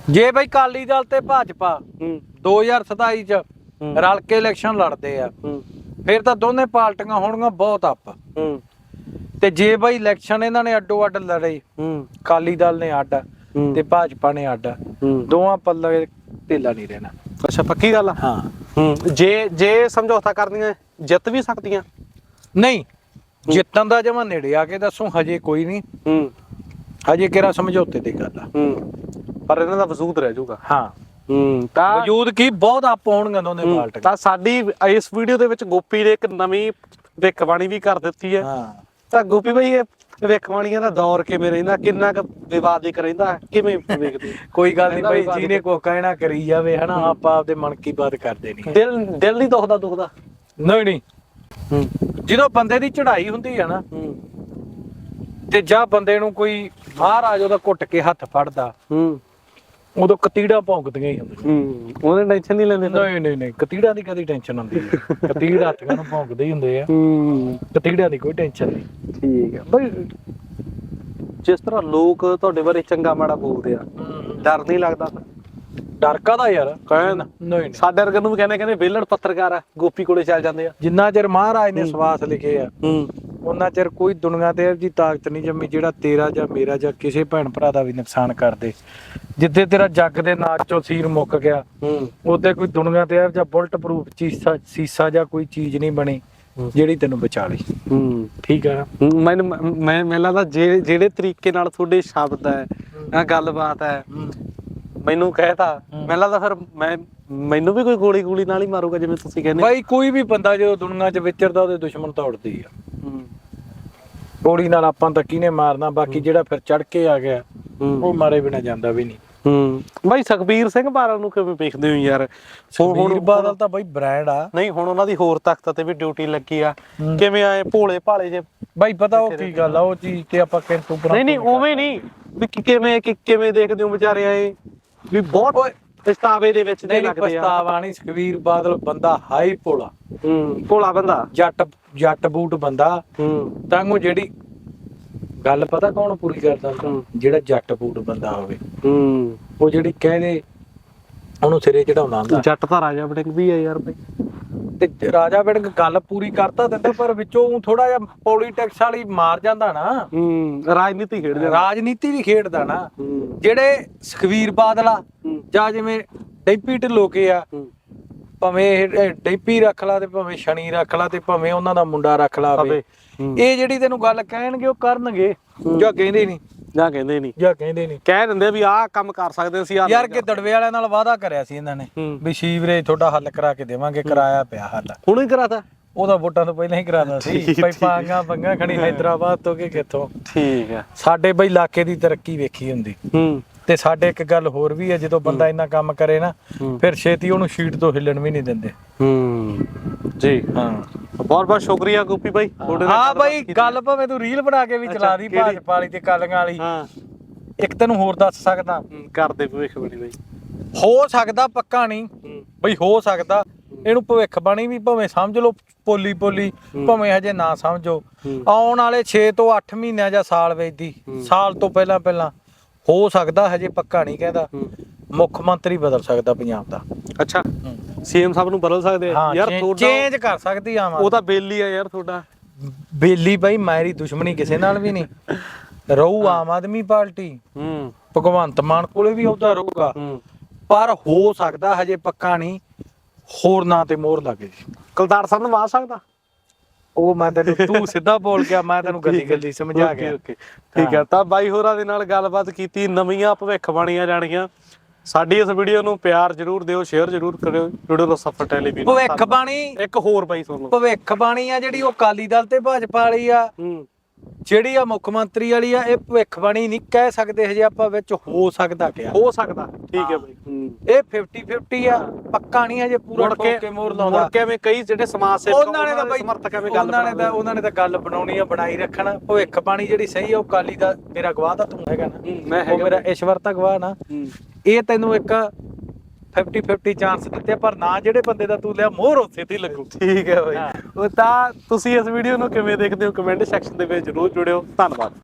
ਜੇ ਬਈ ਕਾਲੀ ਦਲ ਤੇ ਭਾਜਪਾ ਹੂੰ। 2027 ਚ ਹੂੰ। ਰਲ ਕੇ ਇਲੈਕਸ਼ਨ ਲੜਦੇ ਆ ਹੂੰ। ਫਿਰ ਤਾਂ ਦੋਨੇ ਪਾਰਟੀਆਂ ਹੋਣਗੀਆਂ ਬਹੁਤ ਅੱਪ। ਹੂੰ। ਤੇ ਜੇ ਬਈ ਇਲੈਕਸ਼ਨ ਇਹਨਾਂ ਨੇ ਅੱਡੋ ਅੱਡ ਲੜੇ ਹੂੰ। ਕਾਲੀ ਦਲ ਨੇ ਅੱਡ। ਤੇ ਭਾਜਪਾ ਨੇ ਅੱਡ। ਦੋਵਾਂ ਪੱਲੇ ਢਿੱਲਾ ਨਹੀਂ ਰਹਿਣਾ। ਅੱਛਾ ਪੱਕੀ ਗੱਲ ਆ? ਹਾਂ। ਹੂੰ। ਜੇ ਜੇ ਸਮਝੌਤਾ ਕਰਦੀਆਂ ਜਿੱਤ ਵੀ ਸਕਦੀਆਂ? ਨਹੀਂ। ਜਿੱਤਣ ਦਾ ਜਮਾ ਨੇੜੇ ਆ ਕੇ ਦੱਸੂ ਹਜੇ ਕੋਈ ਨਹੀਂ। ਹੂੰ। ਹਜੇ ਕਿਹੜਾ ਸਮਝੌਤੇ ਦੀ ਗੱਲ ਆ? ਹੂੰ। ਪਰ ਇਹਨਾਂ ਦਾ ਵਜੂਦ ਰਹਿ ਜਾਊਗਾ। ਹਾਂ। ਹੂੰ। ਤਾਂ ਵਜੂਦ ਕੀ? ਬਹੁਤ ਆਪ ਹੋਣਗੇ ਦੋਨੇ ਹੂੰ, ਪਾਰਟੀਆਂ। ਤਾਂ ਸਾਡੀ ਇਸ ਵੀਡੀਓ ਦੇ ਵਿੱਚ ਗੋਪੀ ਨੇ ਇੱਕ ਨਵੀਂ ਵਿਖਬਾਣੀ ਵੀ ਕਰ ਦਿੱਤੀ ਹੈ। ਹਾਂ। ਤਾਂ ਗੋਪੀ ਭਾਈ ਇਹ ਵਿਖਬਾਣੀਆਂ ਦਾ ਦੌਰ ਕਿਵੇਂ ਰਹਿੰਦਾ ਕਿੰਨਾ ਕੁ ਵਿਵਾਦਿਕ ਰਹਿੰਦਾ ਕਿਵੇਂ ਵੇਖਦੇ? ਕੋਈ ਗੱਲ ਨਹੀਂ ਵਿਵਾਦਿਕ। ਜਿਹਨੇ ਕੋ ਕਹਿਣਾ ਕਰੀ ਜਾਵੇ ਹਨਾ ਆਪਾਂ ਆਪਦੇ ਮਨ ਕੀ ਬਾਤ ਕਰਦੇ ਨਹੀਂ ਦਿਲ ਦਿਲ ਨਹੀਂ ਦੁਖਦਾ ਦੁਖਦਾ? ਨਹੀਂ ਨਹੀਂ। ਹੂੰ। ਜਦੋਂ ਬੰਦੇ ਦੀ ਚੜ੍ਹਾਈ ਹੁੰਦੀ ਆ ਨਾ ਹੂੰ। ਤੇ ਜਾਂ ਬੰਦੇ ਨੂੰ ਕੋਈ ਮਹਾਰਾਜ ਉਹਦਾ ਘੁੱਟ ਕੇ ਹੱਥ ਫੜਦਾ ਹੂੰ। ਉਦੋਂ ਕਤੀੜਾ ਭੌਂਕਦੀਆਂ ਹੀ ਹੁੰਦੀਆਂ। ਹੂੰ ਉਹਨੇ ਟੈਨਸ਼ਨ ਨਹੀਂ ਲੈਂਦੇ ਫਿਰ? ਨਹੀਂ ਨਹੀਂ ਨਹੀਂ ਕਤੀੜਾਂ ਦੀ ਕਦੀ ਟੈਨਸ਼ਨ ਹੁੰਦੀ ਹੈ ਕਤੀੜ ਹੱਥਾਂ ਨੂੰ ਭੌਂਕਦੇ ਹੀ ਹੁੰਦੇ ਆ। ਹੂੰ। ਕਤੀੜਾਂ ਦੀ ਕੋਈ ਟੈਨਸ਼ਨ ਨਹੀਂ। ਠੀਕ ਹੈ ਬਈ ਜਿਸ ਤਰ੍ਹਾਂ ਲੋਕ ਤੁਹਾਡੇ ਬਾਰੇ ਚੰਗਾ ਮਾੜਾ ਬੋਲਦੇ ਆ ਡਰ ਨਹੀਂ ਲੱਗਦਾ? ਡਰ ਕਾਦਾ ਯਾਰ? ਕਹਿਣ। ਨਹੀਂ ਨਹੀਂ। ਸਾਡੇ ਵਰਗੇ ਨੂੰ ਵੀ ਕਹਿੰਦੇ ਕਹਿੰਦੇ ਵਿਹਲੜ ਪੱਤਰਕਾਰ ਆ ਗੋਪੀ ਕੋਲੇ ਚੱਲ ਜਾਂਦੇ ਆ। ਜਿੰਨਾ ਚਿਰ ਮਹਾਰਾਜ ਨੇ ਸਵਾਸ ਲਿਖੇ ਆ। ਹੂੰ। ਉਹਨਾਂ ਚਿਰ ਕੋਈ ਦੁਨੀਆ ਤੇ ਜਿਹੀ ਤਾਕਤ ਨਹੀਂ ਜੰਮੀ ਜਿਹੜਾ ਤੇਰਾ ਜਾਂ ਮੇਰਾ ਜਾਂ ਕਿਸੇ ਭੈਣ ਭਰਾ ਦਾ ਵੀ ਨੁਕਸਾਨ ਕਰ ਦੇ ਜਿੱਥੇ ਤੇਰਾ ਜੱਗ ਦੇ ਨਾਚ ਚੋਂ ਸੀਰ ਮੁੱਕ ਗਿਆ ਹੂੰ। ਉਹਦੇ ਕੋਈ ਦੁਨੀਆ ਤੇ ਇਹੋ ਜਿਹਾ ਬੁਲਟ ਪ੍ਰੂਫ ਚੀਸਾ ਸੀਸਾ ਜਾਂ ਕੋਈ ਚੀਜ਼ ਨਹੀਂ ਬਣੀ। ਜਿਹੜੀ ਤੈਨੂੰ ਬਚਾ ਲਈ ਹੂੰ। ਠੀਕ ਨਾ? ਮੈਨੂੰ ਮੈਂ ਮੈਨੂੰ ਲੱਗਦਾ ਜੇ- ਜਿਹੜੇ ਤਰੀਕੇ ਨਾਲ ਤੁਹਾਡੇ ਸ਼ਬਦ ਹੈ ਆ ਗੱਲਬਾਤ ਹੈ ਮੈਨੂੰ ਕਹਿਤਾ ਮੈਨੂੰ ਲੱਗਦਾ ਫਿਰ ਮੈਂ ਮੈਨੂੰ ਵੀ ਕੋਈ ਗੋਲੀ ਗੋਲੀ ਨਾਲ ਹੀ ਮਾਰੂਗਾ ਜਿਵੇਂ ਤੁਸੀਂ ਕਹਿੰਦੇ। ਬਾਈ ਕੋਈ ਵੀ ਬੰਦਾ ਜਦੋਂ ਦੁਨੀਆ 'ਚ ਵਿਚਰਦਾ ਉਹਦੇ ਦੁਸ਼ਮਣ ਤੋੜਦੀ ਆ। ਗੋਲੀ ਨਾਲ ਆਪਾਂ ਤਾਂ ਕਿਹਨੇ ਮਾਰਨਾ? ਬਾਕੀ ਜਿਹੜਾ ਫਿਰ ਚੜ ਕੇ ਆ ਗਿਆ ਉਹ ਮਾਰੇ ਬਿਨਾ ਜਾਂਦਾ ਵੀ ਨਹੀਂ। ਹੂੰ। ਬਾਈ ਸੁਖਬੀਰ ਸਿੰਘ ਬਾਦਲ ਨੂੰ ਕਿਵੇਂ ਵੇਖਦੇ ਹੋ ਯਾਰ? ਸੁਖਬੀਰ ਬਾਦਲ ਤਾਂ ਬਾਈ ਬ੍ਰਾਂਡ ਆ। ਨਹੀਂ ਹੁਣ ਉਹਨਾਂ ਦੀ ਹੋਰ ਤਖਤ ਤੇ ਵੀ ਡਿਊਟੀ ਲੱਗੀ ਆ। ਕਿਵੇਂ ਆਏ? ਭੋਲੇ ਭਾਲੇ ਜੇ। ਬਾਈ ਪਤਾ ਉਹ ਕੀ ਗੱਲ ਆ ਉਹ ਚੀਜ਼ ਤੇ ਆਪਾਂ ਕਿੰਤੂ ਨਹੀਂ ਨਹੀਂ ਉਵੇਂ ਨਹੀਂ। ਵੀ ਕਿਵੇਂ ਕਿਵੇਂ ਦੇਖਦੇ ਹੋ ਵਿਚਾਰੇ ਆਏ? ਵੀ ਬਹੁਤ ਪਛਤਾਵੇ ਦੇ ਵਿੱਚ ਦੇ ਨਹੀਂ ਲੱਗਦੇ ਆ। ਪਛਤਾਵਾ ਨਹੀਂ ਸੁਖਬੀਰ ਬਾਦਲ ਬੰਦਾ ਹਾਈ ਭੋਲਾ। ਹੂੰ ਭੋਲਾ ਬੰਦਾ। ਜੱਟ ਜੱਟ ਬੂਟ ਬੰਦਾ। ਹੂੰ। ਤਾਂ ਉਹ ਜਿਹੜੀ ਗੱਲ ਪਤਾ ਕੌਣ ਪੂਰੀ ਕਰਦਾ। ਜਿਹੜਾ ਜੱਟ ਬੂਟ ਬੰਦਾ ਹੋਵੇ। ਹੂੰ। ਉਹ ਜਿਹੜੀ ਕਹਿੰਦੇ ਉਹਨੂੰ ਸਿਰੇ ਚੜਾਉਂਦਾ ਹੁੰਦਾ। ਜੱਟ ਤਾਂ ਰਾਜਾ ਬੜਿੰਗ ਵੀ ਆ ਯਾਰ ਬਈ। ਤੇ ਰਾਜਾ ਵਿੜੰਗ ਗੱਲ ਪੂਰੀ ਕਰਤਾ ਦਿੰਦੇ ਪਰ ਵਿੱਚੋਂ ਥੋੜਾ ਜਿਹਾ ਪੋਲੀਟਿਕਸ ਵਾਲੀ ਮਾਰ ਜਾਂਦਾ ਨਾ। ਹੂੰ ਰਾਜਨੀਤੀ ਖੇਡਦੇ ਆ। ਰਾਜਨੀਤੀ ਵੀ ਖੇਡਦਾ ਨਾ। ਜਿਹੜੇ ਸੁਖਵੀਰ ਬਾਦਲਾ ਹੂੰ। ਜਾਂ ਜਿਵੇਂ ਡੈਪੀ ਢਲੋਕੇ ਆ ਭਾਵੇਂ ਇਹ ਡੈਪੀ ਰੱਖ ਲਾ ਤੇ ਭਾਵੇਂ ਸ਼ਨੀ ਰੱਖ ਲਾ ਤੇ ਭਾਵੇਂ ਉਹਨਾਂ ਦਾ ਮੁੰਡਾ ਰੱਖ ਲਾ ਵੇ ਇਹ ਜਿਹੜੀ ਤੈਨੂੰ ਗੱਲ ਕਹਿਣਗੇ ਉਹ ਕਰਨਗੇ ਜਾਂ ਕਹਿੰਦੇ ਨਹੀਂ। ਜਾਂ ਕਹਿੰਦੇ ਨਹੀਂ। ਜਾਂ ਕਹਿੰਦੇ ਨਹੀਂ। ਕਹਿ ਦਿੰਦੇ ਵੀ ਆਹ ਕੰਮ ਕਰ ਸਕਦੇ ਸੀ ਯਾਰ ਕਿ ਦੜਵੇ ਵਾਲਿਆਂ ਨਾਲ ਵਾਅਦਾ ਕਰਿਆ ਸੀ ਇਹਨਾਂ ਨੇ ਵੀ ਸ਼ੀਵਰੇਜ ਤੁਹਾਡਾ ਹੱਲ ਕਰਾ ਕੇ ਦੇਵਾਂਗੇ ਕਰਾਇਆ ਪਿਆ ਹੱਲ। ਹੁਣ ਹੀ ਕਰਾਤਾ? ਉਹਦਾ ਵੋਟਾਂ ਤੋਂ ਪਹਿਲਾਂ ਹੀ ਕਰਾਦਾ ਸੀ। ਭਾਈ ਪਾਂਗਾ ਬੰਗਾ ਖਣੀ ਹైదరాబాద్ ਤੋਂ ਕਿ ਕਿਥੋਂ? ਠੀਕ ਆ। ਸਾਡੇ ਬਈ ਇਲਾਕੇ ਦੀ ਤਰੱਕੀ ਵੇਖੀ ਹੁੰਦੀ। ਹੂੰ। ਤੇ ਸਾਡੇ ਇੱਕ ਗੱਲ ਹੋਰ ਵੀ ਹੈ ਜਦੋਂ ਬੰਦਾ ਇੰਨਾ ਕੰਮ ਕਰੇ ਨਾ। ਫਿਰ ਛੇਤੀ ਉਹਨੂੰ ਸ਼ੀਟ ਤੋਂ ਹਿੱਲਣ ਵੀ ਨਹੀਂ ਦਿੰਦੇ। ਹੂੰ। ਜੀ। ਹਾਂ। ਬਹੁਤ ਬਹੁਤ ਸ਼ੁਕਰੀਆ ਗੋਪੀ ਤੁਹਾਡੇ ਨਾਲ ਹਾਂ ਕੀਤੀ। ਗੱਲ ਭਾਵੇਂ ਤੂੰ ਰੀਲ ਬਣਾ ਕੇ ਵੀ ਚਲਾ ਦੀ? ਭਾਜਪਾ ਵਾਲੀ ਤੇ ਕਾਲੀਆਂ ਵਾਲੀ। ਹਾਂ। ਇੱਕ ਤੈਨੂੰ ਹੋਰ ਦੱਸ ਸਕਦਾ। ਕਰਦੇ ਭਵਿੱਖ ਬਣੀ ਬਾਈ। ਹੋ ਸਕਦਾ ਪੱਕਾ ਨਹੀਂ। ਬਈ ਹੋ ਸਕਦਾ। ਇਹਨੂੰ ਭਵਿੱਖ ਬਾਣੀ ਵੀ ਭਾਵੇਂ ਸਮਝ ਲਓ ਪੋਲੀ ਪੋਲੀ ਭਾਵੇਂ ਹਜੇ ਨਾ ਸਮਝੋ। ਆਉਣ ਵਾਲੇ 6 ਤੋਂ 8 ਮਹੀਨਿਆਂ ਜਾਂ ਸਾਲ ਵੇਚਦੀ। ਸਾਲ ਤੋਂ ਪਹਿਲਾਂ ਪਹਿਲਾਂ ਹੋ ਸਕਦਾ ਹਜੇ ਪੱਕਾ ਨਹੀਂ ਕਹਿੰਦਾ। ਮੁੱਖ ਮੰਤਰੀ ਬਦਲ ਸਕਦਾ ਪੰਜਾਬ ਦਾ। ਅੱਛਾ। ਸੀਐਮ ਸਾਹਿਬ ਨੂੰ ਬਦਲ ਸਕਦੇ ਆ? ਯਾਰ ਚੇਂਜ ਤੁਹਾਡਾ ਕਰ ਸਕਦੀ ਆਮ ਉਹ ਤਾਂ ਬੇਲੀ ਆ ਯਾਰ ਤੁਹਾਡਾ। ਬੇਲੀ ਬਈ ਮੇਰੀ ਦੁਸ਼ਮਣੀ ਕਿਸੇ ਨਾਲ ਵੀ ਨਹੀਂ। ਰਹੂ ਆਮ ਆਦਮੀ ਪਾਰਟੀ। ਹੂੰ। ਭਗਵੰਤ ਮਾਨ ਕੋਲੇ ਵੀ ਉਹਦਾ ਰਹੂਗਾ। ਪਰ ਹੋ ਸਕਦਾ ਹਜੇ ਪੱਕਾ ਨਹੀਂ। ਹੋਰ ਨਾਂ ਤੇ ਮੋਹਰ ਲੱਗੇ। ਕਲਦਾਰ ਸਾਹਿਬ ਨੂੰ ਮਾਰ ਸਕਦਾ? ਉਹ ਮੈਂ ਤੈਨੂੰ ਤੂੰ ਸਿੱਧਾ ਬੋਲ ਗਿਆ ਮੈਂ ਤੈਨੂੰ ਗੱਲੀ ਗੱਲੀ ਸਮਝਾ ਗਿਆ। ਠੀਕ ਹੈ ਤਾਂ ਬਾਈ ਹੋਰਾਂ ਦੇ ਨਾਲ ਗੱਲਬਾਤ ਕੀਤੀ ਨਵੀਆਂ ਭਵਿੱਖ ਬਾਣੀਆਂ ਜਾਣੀਆਂ ਸਾਡੀ ਇਸ ਵੀਡੀਓ ਨੂੰ ਪਿਆਰ ਜਰੂਰ ਦਿਓ ਸ਼ੇਅਰ ਜਰੂਰ ਕਰਿਓ। ਵੀਡੀਓ ਨੂੰ ਸਫਰ ਟੈਲੀਵਿਜ਼ਨ ਭਵਿੱਖ ਬਾਣੀ ਇੱਕ ਹੋਰ ਬਾਈ ਤੁਹਾਨੂੰ ਭਵਿੱਖ ਬਾਣੀ ਆ ਜਿਹੜੀ ਉਹ ਕਾਲੀ ਦਲ ਤੇ ਭਾਜਪਾ ਵਾਲੀ ਆ। ਹੂੰ। ਜਿਹੜੀ ਆ ਮੁੱਖ ਮੰਤਰੀ ਵਾਲੀ ਆ ਇਹ ਭਵਿੱਖ ਬਾਣੀ ਨਹੀਂ ਕਹਿ ਸਕਦੇ ਹਜੇ ਆਪਾਂ ਵਿੱਚ ਹੋ ਸਕਦਾ ਕਿਆ। ਹੋ ਸਕਦਾ ਠੀਕ ਹੈ ਬਾਈ। ਇਹ 50 50 ਆ ਪੱਕਾ ਨਹੀਂ ਹਜੇ ਪੂਰਾ ਠੋਕ ਕੇ ਮੋਹਰ ਲਾਉਂਦਾ। ਮੁੜ ਕੇ ਐਵੇਂ ਕਈ ਜਿਹੜੇ ਸਮਾਜ ਸੇਵਕ ਉਹਨਾਂ ਨੇ ਤਾਂ ਬਈ ਸਮਰਥਕ ਐਵੇਂ ਗੱਲ ਉਹਨਾਂ ਨੇ ਤਾਂ। ਉਹਨਾਂ ਨੇ ਤਾਂ ਗੱਲ ਬਣਾਉਣੀ ਆ ਬਣਾਈ ਰੱਖਣਾ। ਭਵਿੱਖ ਬਾਣੀ ਜਿਹੜੀ ਸਹੀ ਆ ਉਹ ਕਾਲੀ ਦਾ ਮੇਰਾ ਗਵਾਹ ਤਾਂ ਤੂੰ ਹੈਗਾ ਨਾ। ਮੈਂ ਹੈਗਾ ਮੇਰਾ ਈਸ਼ਵਰ ਤਾਂ ਗਵਾਹ ਨਾ। ਇਹ ਤੈਨੂੰ ਇੱਕ 50 50 ਚਾਂਸ ਦਿੱਤੇ ਪਰ ਨਾ ਜਿਹੜੇ ਬੰਦੇ ਦਾ ਤੂੰ ਲਿਆ ਮੋਹਰ ਉੱਥੇ ਤੇ ਹੀ ਲੱਗੂ। ਠੀਕ ਹੈ ਬਾਈ। ਉਹ ਤਾਂ ਤੁਸੀਂ ਇਸ ਵੀਡੀਓ ਨੂੰ ਕਿਵੇਂ ਦੇਖਦੇ ਹੋ ਕਮੈਂਟ ਸੈਕਸ਼ਨ ਦੇ ਵਿੱਚ ਜਰੂਰ ਜੁੜਿਓ। ਧੰਨਵਾਦ।